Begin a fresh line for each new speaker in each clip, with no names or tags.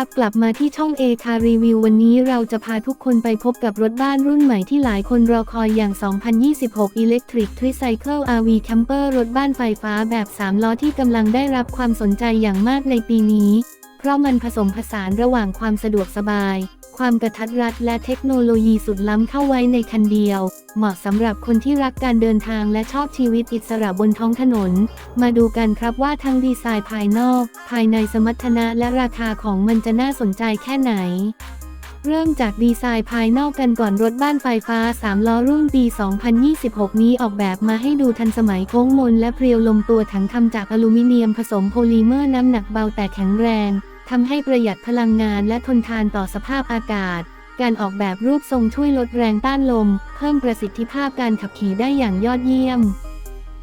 รับกลับมาที่ช่องเอคารีวิววันนี้เราจะพาทุกคนไปพบกับรถบ้านรุ่นใหม่ที่หลายคนรอคอยอย่าง 2026 Electric Tricycle RV Camper รถบ้านไฟฟ้าแบบ 3 ล้อที่กำลังได้รับความสนใจอย่างมากในปีนี้ เพราะมันผสมผสานระหว่างความสะดวกสบาย ความกระทัดรัดและเทคโนโลยีสุดล้ำเข้าไว้ในคันเดียว เหมาะสำหรับคนที่รักการเดินทางและชอบชีวิตอิสระบนท้องถนน มาดูกันครับว่าทั้งดีไซน์ภายนอก ภายในสมรรถนะและราคาของมันจะน่าสนใจแค่ไหนเริ่มจากดีไซน์ภายนอกกันก่อนรถบ้านไฟฟ้า 3 ล้อรุ่นปี 2026 นี้ออกแบบมาให้ดูทันสมัยโค้งมนและเพรียวลมตัวถังทำจากอลูมิเนียมผสมโพลิเมอร์น้ำหนักเบาแต่แข็งแรง ทำให้ประหยัดพลังงานและทนทานต่อสภาพอากาศ การออกแบบรูปทรงช่วยลดแรงต้านลม เพิ่มประสิทธิภาพการขับขี่ได้อย่างยอดเยี่ยม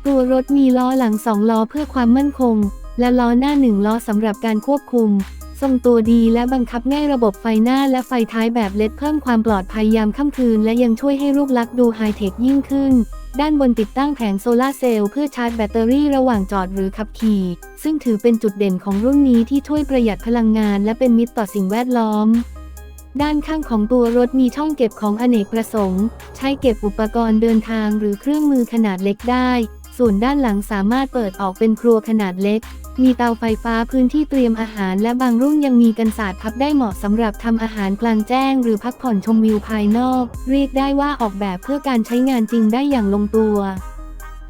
ตัวรถมีล้อหลังสองล้อเพื่อความมั่นคง และล้อหน้าหนึ่งล้อสำหรับการควบคุม ทรงตัวดีและบังคับง่ายระบบไฟหน้าและไฟท้ายแบบเล็ดเพิ่มความปลอดภัยยามค่ำคืน และยังช่วยให้รูปลักษณ์ดูไฮเทคยิ่งขึ้น ด้านบนติดตั้งแผงโซลาร์เซลล์เพื่อชาร์จแบตเตอรี่ระหว่างจอดหรือขับขี่ ซึ่งถือเป็นจุดเด่นของรุ่นนี้ที่ช่วยประหยัดพลังงาน และเป็นมิตรต่อสิ่งแวดล้อมด้านข้างของตัวรถมีช่องเก็บของอเนกประสงค์ ใช้เก็บอุปกรณ์เดินทางหรือเครื่องมือขนาดเล็กได้ ส่วนด้านหลังสามารถเปิดออกเป็นครัวขนาดเล็ก มีเตาไฟฟ้าพื้นที่เตรียมอาหาร และบางรุ่นยังมีกันศาสตร์พับได้เหมาะสำหรับทำอาหารกลางแจ้ง หรือพักผ่อนชมวิวภายนอก เรียกได้ว่าออกแบบเพื่อการใช้งานจริงได้อย่างลงตัว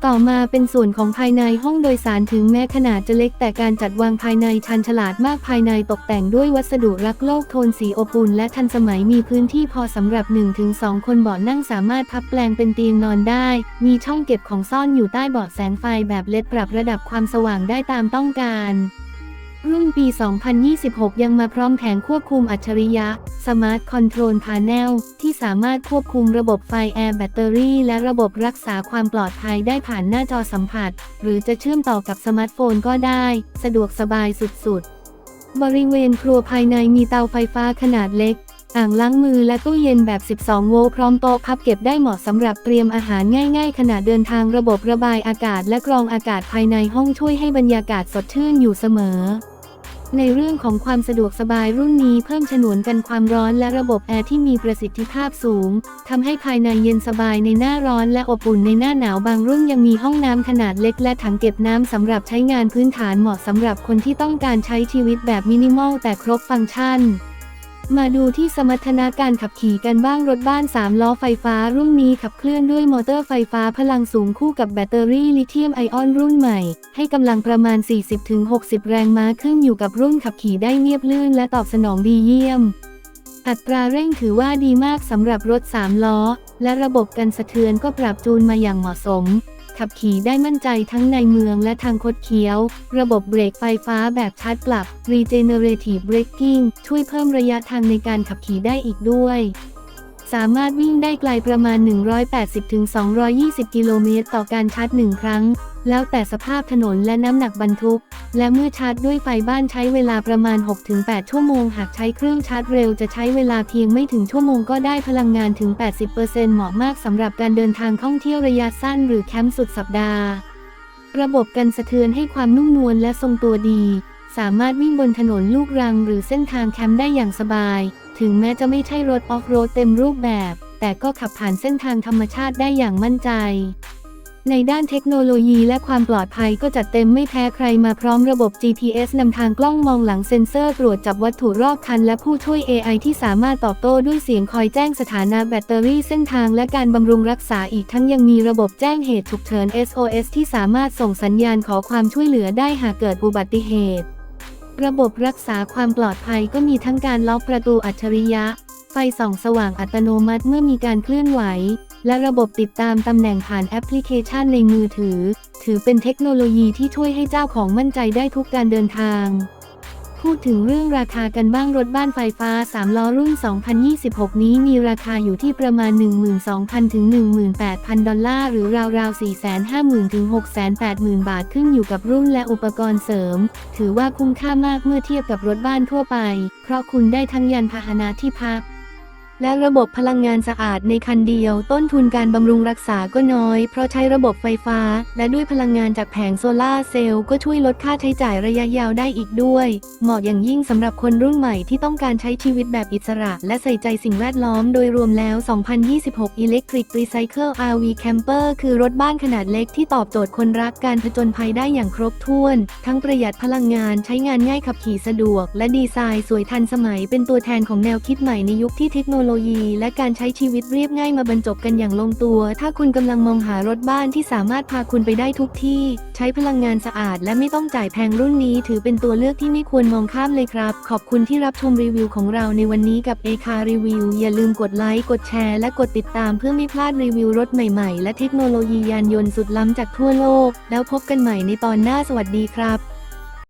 ต่อมาเป็นส่วนของภายในห้องโดยสารถึงแม้ขนาดจะเล็กแต่การจัดวางภายในชันฉลาดมากภายในตกแต่งด้วยวัสดุรักโลกโทนสีอบอุ่นและทันสมัยมีพื้นที่พอสำหรับ 1-2 คนเบาะนั่งสามารถพับแปลงเป็นเตียงนอนได้ มีช่องเก็บของซ่อนอยู่ใต้เบาะแสงไฟแบบเล็ดปรับระดับความสว่างได้ตามต้องการ รุ่นปี 2026 ยังมาพร้อมแผงควบคุมอัจฉริยะ Smart Control Panel ที่สามารถควบคุมระบบไฟแอร์แบตเตอรี่ และระบบรักษาความปลอดภัยได้ผ่านหน้าจอสัมผัส หรือจะเชื่อมต่อกับสมาร์ทโฟนก็ได้ สะดวกสบายสุดๆ บริเวณครัวภายในมีเตาไฟฟ้าขนาดเล็ก อ่างล้างมือและตู้เย็นแบบ 12 โวลต์พร้อมโต๊ะพับเก็บได้เหมาะสำหรับเตรียมอาหารง่าย ๆ ขณะเดินทางระบบระบายอากาศและกรองอากาศภายในห้องช่วยให้บรรยากาศสดชื่นอยู่เสมอ ในเรื่องของความสะดวกสบายรุ่นนี้เพิ่มฉนวนกันความร้อนและระบบแอร์ที่มีประสิทธิภาพสูงทำให้ภายในเย็นสบายในหน้าร้อนและอบอุ่นในหน้าหนาวบางรุ่นยังมีห้องน้ำขนาดเล็กและถังเก็บน้ำสำหรับใช้งานพื้นฐานเหมาะสำหรับคนที่ต้องการใช้ชีวิตแบบมินิมอลแต่ครบฟังก์ชัน มาดูที่สมรรถนะการขับขี่กันบ้างรถบ้าน 3 ล้อไฟฟ้ารุ่นนี้ขับเคลื่อนด้วยมอเตอร์ไฟฟ้าพลังสูงคู่กับแบตเตอรี่ลิเธียมไอออนรุ่นใหม่ ให้กำลังประมาณ 40-60 แรงม้าขึ้นอยู่กับรุ่นขับขี่ได้เงียบลื่นและตอบสนองดีเยี่ยม อัตราเร่งถือว่าดีมากสำหรับรถ 3 ล้อ และระบบกันสะเทือนก็ปรับจูนมาอย่างเหมาะสม ขับขี่ได้มั่นใจทั้งในเมืองและทางคดเคี้ยว ระบบเบรกไฟฟ้าแบบชาร์จกลับ Regenerative Braking ช่วยเพิ่มระยะทางในการขับขี่ได้อีกด้วย สามารถวิ่งได้ไกลประมาณ 180-220 กิโลเมตรต่อการชาร์จหนึ่งครั้ง แล้วแต่สภาพถนนและน้ำหนักบรรทุก และเมื่อชาร์จด้วยไฟบ้านใช้เวลาประมาณ 6-8 ชั่วโมง หากใช้เครื่องชาร์จเร็วจะใช้เวลาเพียงไม่ถึงชั่วโมงก็ได้พลังงานถึง 80%เหมาะมากสำหรับการเดินทางท่องเที่ยวระยะสั้นหรือแคมป์สุดสัปดาห์ ระบบกันสะเทือนให้ความนุ่มนวลและทรงตัวดี สามารถวิ่งบนถนนลูกรัง หรือเส้นทางแคมป์ได้อย่างสบาย ถึงแม้จะไม่ใช่รถออฟโรดเต็มรูปแบบ แต่ก็ขับผ่านเส้นทางธรรมชาติได้อย่างมั่นใจ ในด้านเทคโนโลยีและความปลอดภัยก็จัดเต็มไม่แพ้ใครมาพร้อมระบบ GPS นำทางกล้องมองหลังเซ็นเซอร์ตรวจจับวัตถุรอบคันและผู้ช่วย AI ที่สามารถตอบโต้ด้วยเสียงคอยแจ้งสถานะแบตเตอรี่เส้นทางและการบำรุงรักษาอีกทั้งยังมีระบบแจ้งเหตุฉุกเฉิน SOS ที่สามารถส่งสัญญาณขอความช่วยเหลือได้หากเกิดอุบัติเหตุ ระบบรักษาความปลอดภัยก็มีทั้งการล็อกประตูอัจฉริยะ ไฟส่องสว่างอัตโนมัติเมื่อมีการเคลื่อนไหว และระบบติดตามตำแหน่งผ่านแอปพลิเคชันในมือถือ ถือเป็นเทคโนโลยีที่ช่วยให้เจ้าของมั่นใจได้ทุกการเดินทางพูดถึงเรื่องราคากันบ้างรถบ้านไฟฟ้า 3 ล้อรุ่น 2026 นี้มีราคาอยู่ที่ประมาณ 12,000 ถึง 18,000 ดอลลาร์ หรือราวๆ 450,000 ถึง 680,000 บาทขึ้นอยู่กับรุ่นและอุปกรณ์เสริม ถือว่าคุ้มค่ามากเมื่อเทียบกับรถบ้านทั่วไป เพราะคุณได้ทั้งยานพาหนะที่พัก และระบบพลังงานสะอาดในคันเดียว ต้นทุนการบำรุงรักษาก็น้อย เพราะใช้ระบบไฟฟ้า และด้วยพลังงานจากแผงโซลาร์เซลล์ก็ช่วยลดค่าใช้จ่ายระยะยาวได้อีกด้วย เหมาะอย่างยิ่งสำหรับคนรุ่นใหม่ที่ต้องการใช้ชีวิตแบบอิสระ และใส่ใจสิ่งแวดล้อมโดยรวมแล้ว 2026 Electric Recycle RV Camper คือรถบ้านขนาดเล็กที่ตอบโจทย์คนรักการผจญภัยได้อย่างครบถ้วน ทั้งประหยัดพลังงานใช้งานง่ายขับขี่สะดวก และดีไซน์สวยทันสมัยเป็นตัวแทนของแนวคิดใหม่ในยุคที่เทคโนโลโลยีและการใช้ชีวิตเรียบง่ายมาบรรจบกันอย่างลงตัว ถ้าคุณกำลังมองหารถบ้านที่สามารถพาคุณไปได้ทุกที่ ใช้พลังงานสะอาดและไม่ต้องจ่ายแพงรุ่นนี้ ถือเป็นตัวเลือกที่ไม่ควรมองข้ามเลยครับ ขอบคุณที่รับชมรีวิวของเราในวันนี้กับ a อคารีวิวอย่าลืมกดไลค์ กดแชร์และกดติดตามเพื่อไม่พลาดรีวิวรถใหม่ๆ และเทคโนโลยียานยนต์สุดล้ำจากทั่วโลก แล้วพบกันใหม่ในตอนหน้าสวัสดีครับ